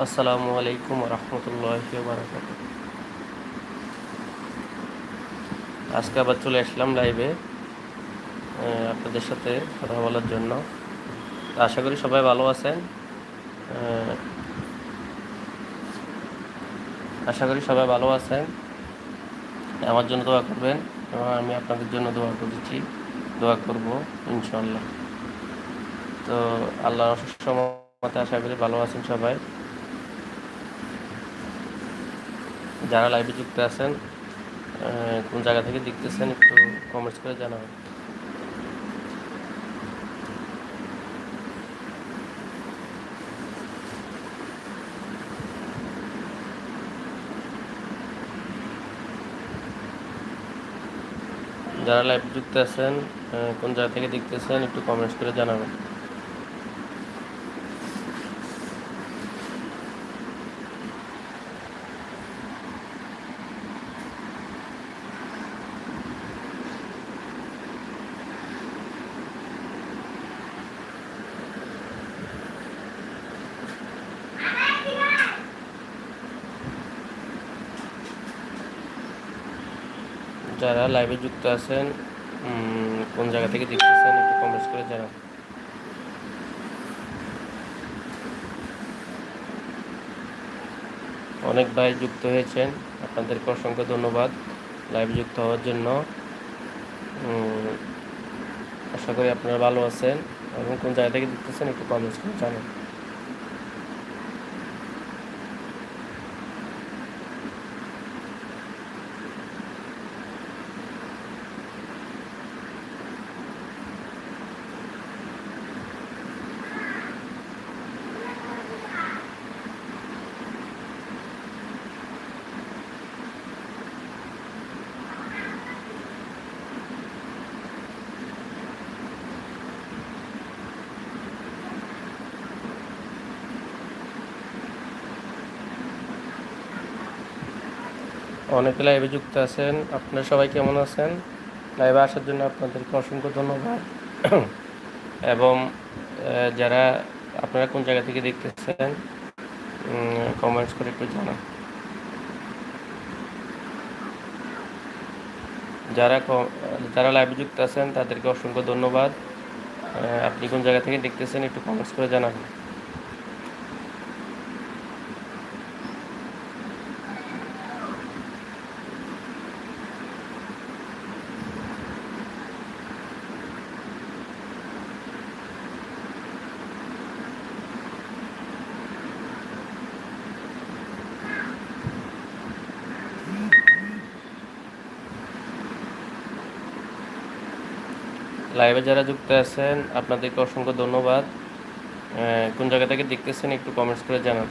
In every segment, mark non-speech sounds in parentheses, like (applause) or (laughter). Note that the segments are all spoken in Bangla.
আসসালামু আলাইকুম রহমতুল্লাহ আজকে আবার চলে আসলাম লাইভে আপনাদের সাথে কথা বলার জন্য। আশা করি সবাই ভালো আছেন। আশা করি সবাই ভালো আছেন। আমার জন্য দোয়া করবেন এবং আমি আপনাদের জন্য দোয়া করেছি, দোয়া করব ইনশাল্লাহ তো আল্লাহ সমতে আশা করি ভালো আছেন সবাই। যারা লাইভে যুক্ত আছেন কোন জায়গা থেকে দেখতেছেন একটু কমেন্টস করে জানাবেন। যারা লাইভ যুক্ত আছেন কোন জায়গা থেকে দেখতেছেন একটু কমেন্টস করে জানাবেন। যারা লাইভে যুক্ত আছেন কোন জায়গা থেকে দেখতেছেন একটু কমেন্টস করে জানাবেন অনেক ভাই যুক্ত হয়েছেন, আপনাদেরকে অসংখ্য ধন্যবাদ লাইভে যুক্ত হওয়ার জন্য। আশা করি আপনারা ভালো আছেন এবং কোন জায়গা থেকে দেখতেছেন একটু কমেন্টস করে জানান। অনেকে লাইভে যুক্ত আছেন। আপনারা সবাই কেমন আছেন? লাইভে আসার জন্য আপনাদেরকে অসংখ্য ধন্যবাদ। এবং যারা, আপনারা কোন জায়গা থেকে দেখতেছেন কমেন্টস করে একটু জানান। যারা যারা লাইভে যুক্ত আছেন, তাদেরকে অসংখ্য ধন্যবাদ। আপনি কোন জায়গা থেকে দেখতেছেন, একটু কমেন্টস করে জানাবেন লাইভে যারা যুক্ত আছেন, আপনাদেরকে অসংখ্য ধন্যবাদ। কোন জায়গা থেকে দেখতেছেন একটু কমেন্টস করে জানান।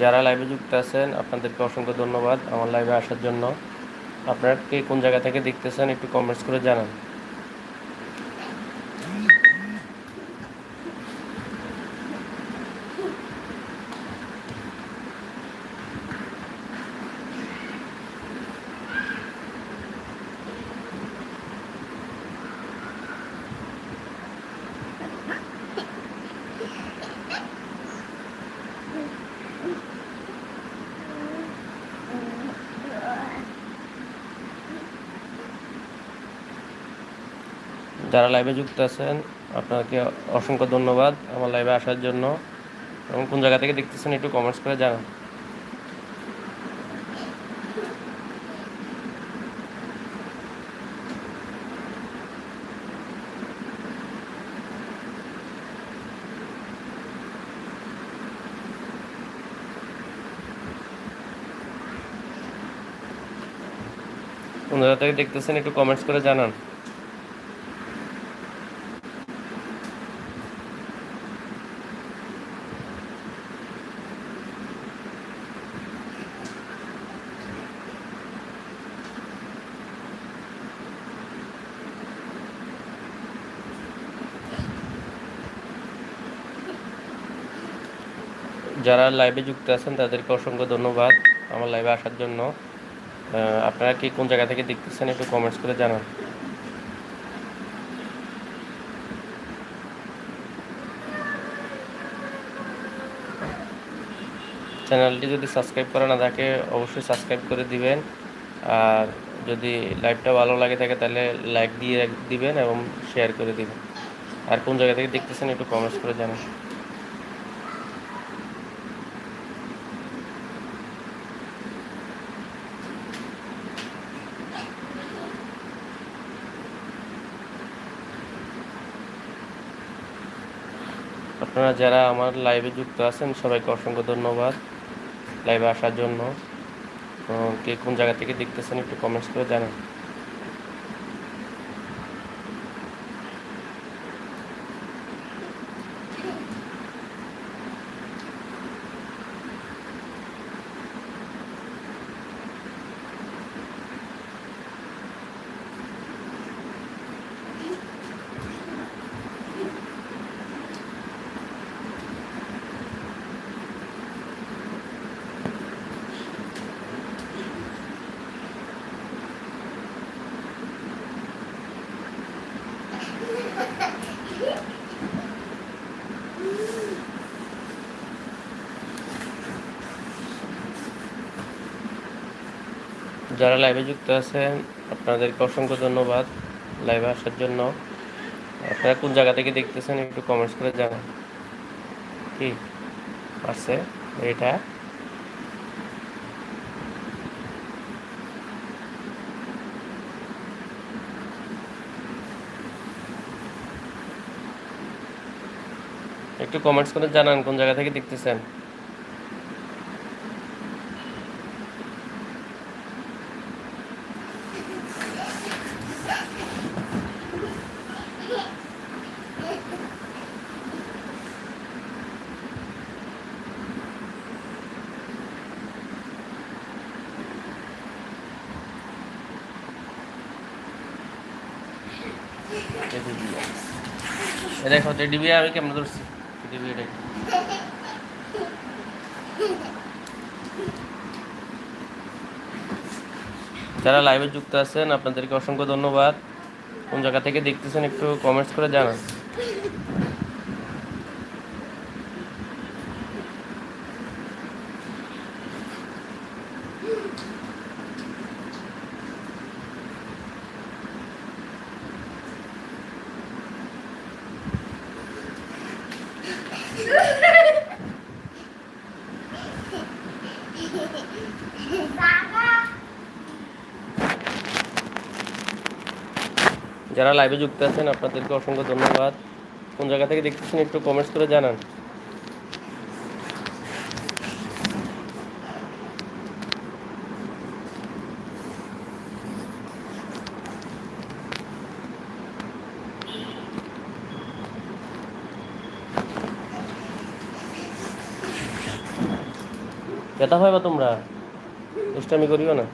যারা লাইভে যুক্ত আছেন, আপনাদেরকে অসংখ্য ধন্যবাদ আমার লাইভে আসার জন্য। আপনারা কে কোন জায়গা থেকে দেখতেছেন একটু কমেন্টস করে জানান। যারা লাইভে যুক্ত আছেন, আপনাকে অসংখ্য ধন্যবাদ আমার লাইভে আসার জন্য। এবং কোন জায়গা থেকে দেখতেছেন একটু কমেন্টস করে জানান। কোন জায়গা থেকে দেখতেছেন একটু কমেন্টস করে জানান। যারা লাইভে যুক্ত আছেন, তাদেরকে অসংখ্য ধন্যবাদ আমার লাইভে আসার জন্য। আপনারা কি কোন জায়গা থেকে দেখতেছেন, একটু কমেন্টস করে জানান। চ্যানেলটি যদি সাবস্ক্রাইব করা না থাকে, অবশ্যই সাবস্ক্রাইব করে দিবেন। আর যদি লাইভটা ভালো লাগে থাকে, তাহলে লাইক দিয়ে দিবেন এবং শেয়ার করে দিবেন। আর কোন জায়গা থেকে দেখতেছেন, একটু কমেন্টস করে জানান। আপনারা যারা আমার লাইভে যুক্ত আছেন, সবাইকে অসংখ্য ধন্যবাদ লাইভে আসার জন্য। কে কোন জায়গা থেকে দেখতেছেন একটু কমেন্টস করে জানান। যারা লাইভে যুক্ত আছেন, আপনাদেরকে অসংখ্য ধন্যবাদ লাইভে আসার জন্য। আপনারা কোন জায়গা থেকে দেখতেছেন একটু কমেন্টস করে জানান। কি? আছে? এটা? একটু কমেন্টস করে জানান কোন জায়গা থেকে দেখতেছেন। দেখো টেডি বিয়া আমি কেমন ধরছি? টেডি যারা লাইভে যুক্ত আছেন, আপনাদেরকে অসংখ্য ধন্যবাদ। কোন জায়গা থেকে দেখতেছেন একটু কমেন্টস করে জানান। যারা লাইভে যুক্ত আছেন, আপনাদেরকে অসংখ্য ধন্যবাদ। কোন জায়গা থেকে দেখতেছেন, একটু কমেন্টস করে জানান। ব্যথা হয় বা তোমরা? দুষ্টামি করিও না?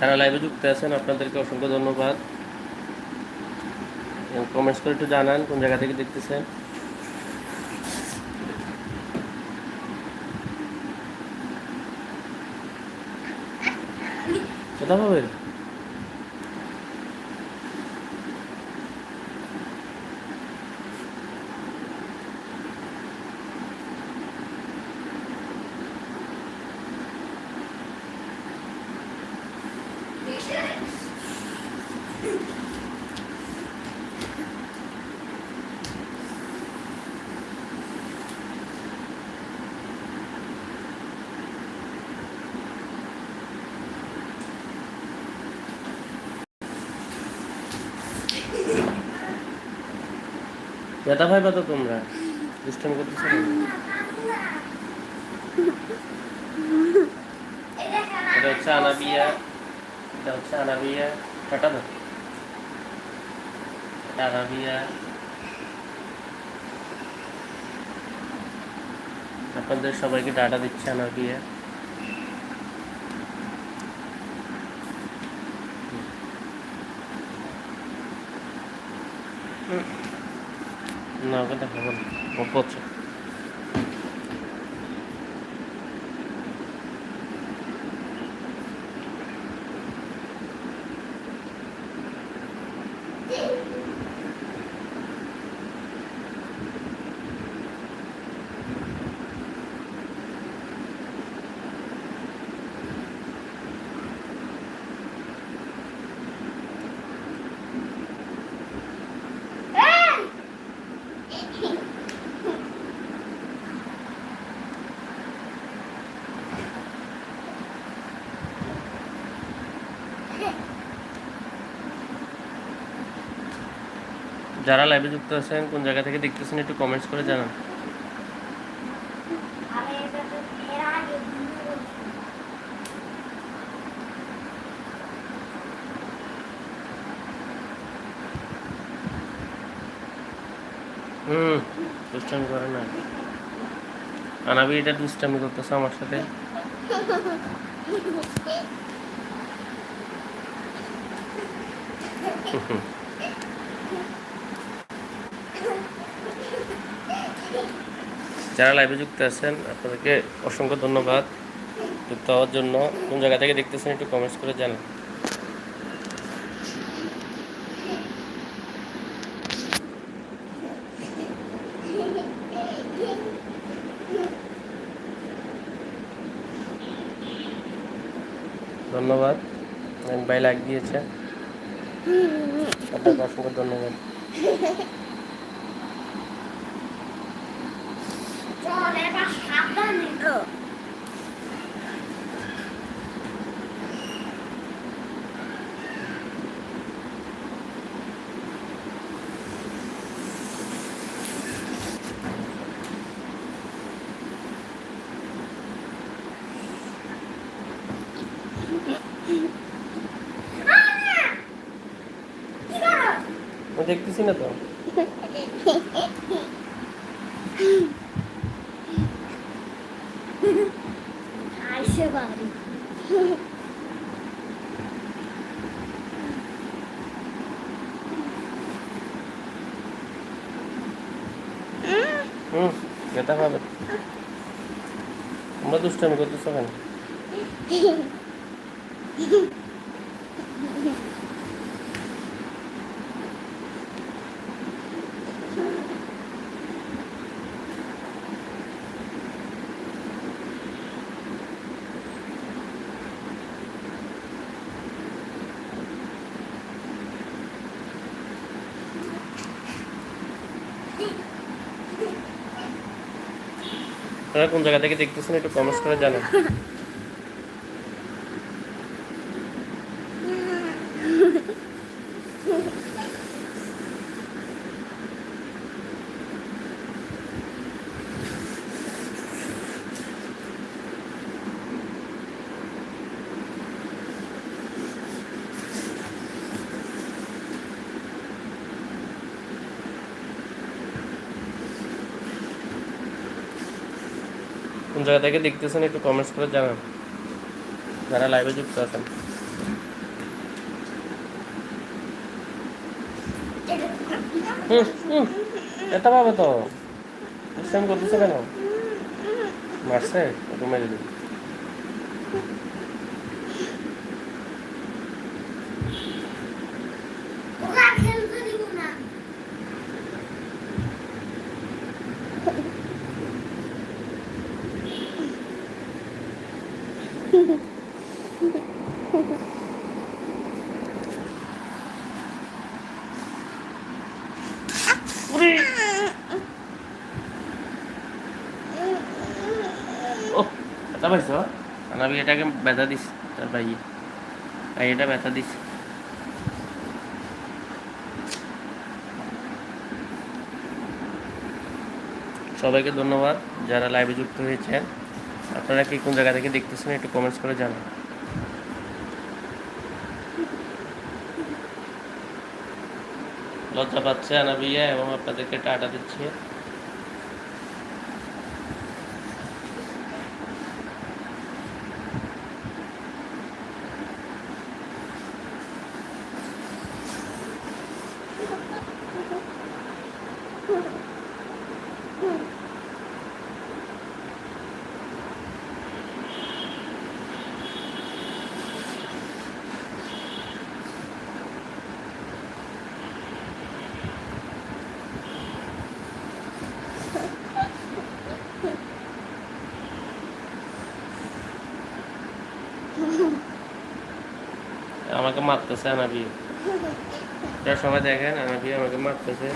যারা লাইভে যুক্ত আছেন, আপনাদেরকে অসংখ্য ধন্যবাদ। কমেন্টস করে একটু জানান কোন জায়গা থেকে দেখতেছেন। কোথা পাবেন? ব্যথা তো তোমরা? করতেছো? এটা হচ্ছে আনাবিয়া। এটা হচ্ছে আনাবিয়া। কাটা এটা আনাবিয়া। আপনাদের সবাইকে ডাটা দিচ্ছে আনাবিয়া। আমাকে দেখাবো না ও যারা লাইভে যুক্ত আছেন, কোন জায়গা থেকে দেখতেছেন, একটু কমেন্টস করে জানান। হুম, দুষ্টামি করে না আনাবি, এটা আমার সাথে (laughs) যারা লাইভে যুক্ত আছেন, আপনাদেরকে অসংখ্য ধন্যবাদ। যুক্ত হওয়ার জন্য। কোন জায়গা থেকে দেখতেছেন একটু কমেন্টস করে জানান। ধন্যবাদ। ভাই লাইক দিয়েছে আপনাকে অসংখ্য ধন্যবাদ চল এবার সাবধানে কি করো আমি দেখতেছি না তো আইসে বাড়ি হুম যেতে হবে তোমরা দুষ্টামি করতেছো কেন? (laughs) আপনারা কোন জায়গা থেকে দেখতেছেন একটু কমেন্টস করে জানান। (laughs) জায়গা থেকে দেখতেছেন, একটু কমেন্টস করে জানান। যারা লাইভে যুক্ত আছেন। এটা পাবে তো। সেম করতেছে কেন? মারছে? একটু মেরে দিন ব্যথা পাইছ? আনাবি এটাকে ব্যথা দিস, তার ভাই ভাই এটা ব্যথা দিস। সবাইকে ধন্যবাদ যারা লাইভে যুক্ত হয়েছেন। আপনারা কি কোন জায়গা থেকে দেখতেছেন একটু কমেন্টস করে জানান। লজ্জা পাচ্ছে আনাবিয়া এবং আপনাদেরকে টাটা দিচ্ছে। আমাকে মারতেছে আনাবি। সবাই দেখেন আনাবি আমাকে মারতেছে।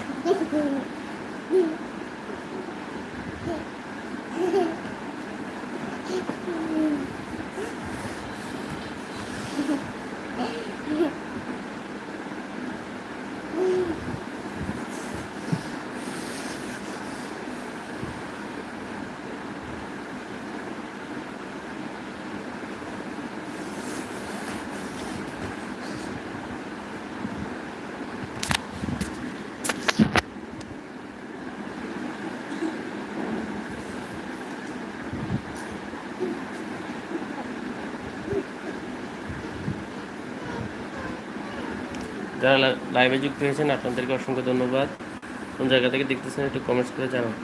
যারা লাইভে যুক্ত হয়েছেন, আপনাদেরকে অসংখ্য ধন্যবাদ। কোন জায়গা থেকে দেখতেছেন একটু কমেন্টস করে জানান।